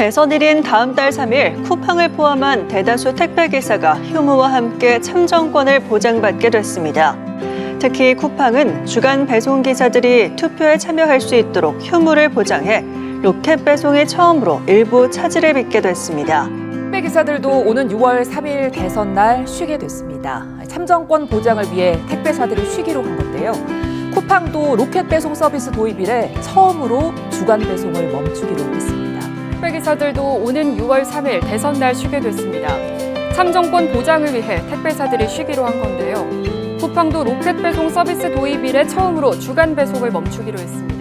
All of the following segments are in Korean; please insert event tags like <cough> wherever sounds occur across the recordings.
대선일인 다음 달 3일 쿠팡을 포함한 대다수 택배기사가 휴무와 함께 참정권을 보장받게 됐습니다. 특히 쿠팡은 주간 배송기사들이 투표에 참여할 수 있도록 휴무를 보장해 로켓 배송이 처음으로 일부 차질을 빚게 됐습니다. 택배 기사들도 오는 6월 3일 대선 날 쉬게 됐습니다. 참정권 보장을 위해 택배사들이 쉬기로 한 건데요. 쿠팡도 로켓 배송 서비스 도입 이래 처음으로 주간 배송을 멈추기로 했습니다. 택배 기사들도 오는 6월 3일 대선 날 쉬게 됐습니다. 참정권 보장을 위해 택배사들이 쉬기로 한 건데요. 쿠팡도 로켓 배송 서비스 도입 이래 처음으로 주간 배송을 멈추기로 했습니다.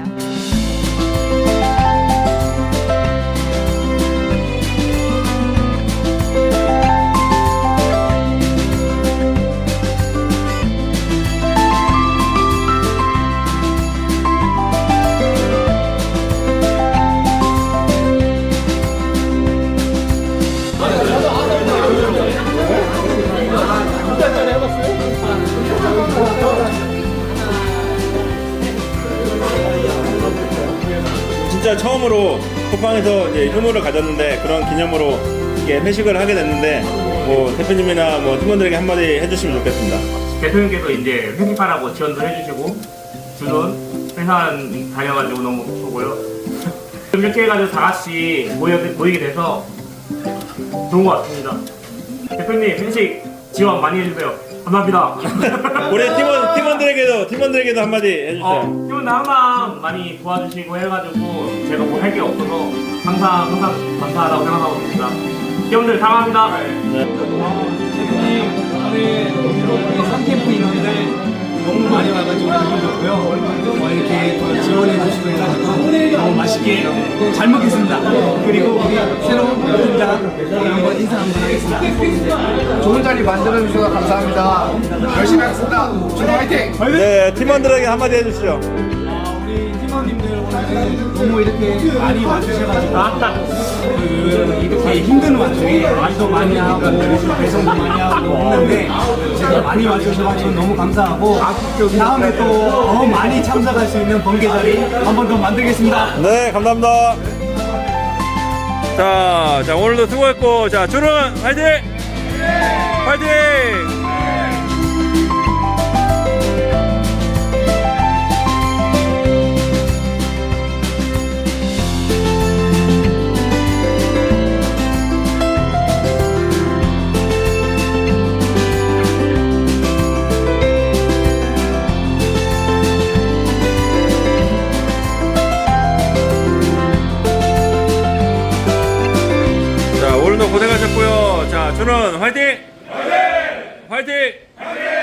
진짜 처음으로 쿠팡에서 이제 휴무를 가졌는데 그런 기념으로 이렇게 회식을 하게 됐는데 뭐 대표님이나 뭐 팀원들에게 한마디 해주시면 좋겠습니다. 대표님께서 이제 회식하라고 지원도 해주시고 두분 회사 다녀가지고 너무 좋고요. <laughs> 이렇게 해가지고 다 같이 모여, 모이게 돼서 좋은 것 같습니다. 대표님 회식 지원 많이 해주세요. 감사합니다. <laughs> 우리 팀원 팀원들에게도 팀원들에게도 한마디 해주세요. 어, 팀원들 항상 많이 도와주시고 해가지고 제가 뭐 할 게 없어서 항상 항상 감사하다고 생각하고 있습니다. 팀원들 사랑합니다. 대표 맛있게 잘 먹겠습니다 그리고 우리 새로운 노동자 한번 인사 한번 하겠습니다 좋은 자리 만들어 주셔서 감사합니다. 열심히 하겠습니다. 화이팅! 네 팀원들에게 한마디 해주시죠. 아, 우리 팀원님들 오늘 너무 이렇게 많이 와주셔가지고 그 이렇게 힘든 와중에 말도 많이 하고 배송도 많이 하고 했는데 제가 많이 와주셔가지고 너무 감사하고 다음에 또 더 많이 참석할 수 있는 번개 자리 한 번 더 만들겠습니다. 네 감사합니다. 자, 자 오늘도 수고했고 자 준은 화이팅! 화이팅! 저는 화이팅! 화이팅! 화이팅! 화이팅!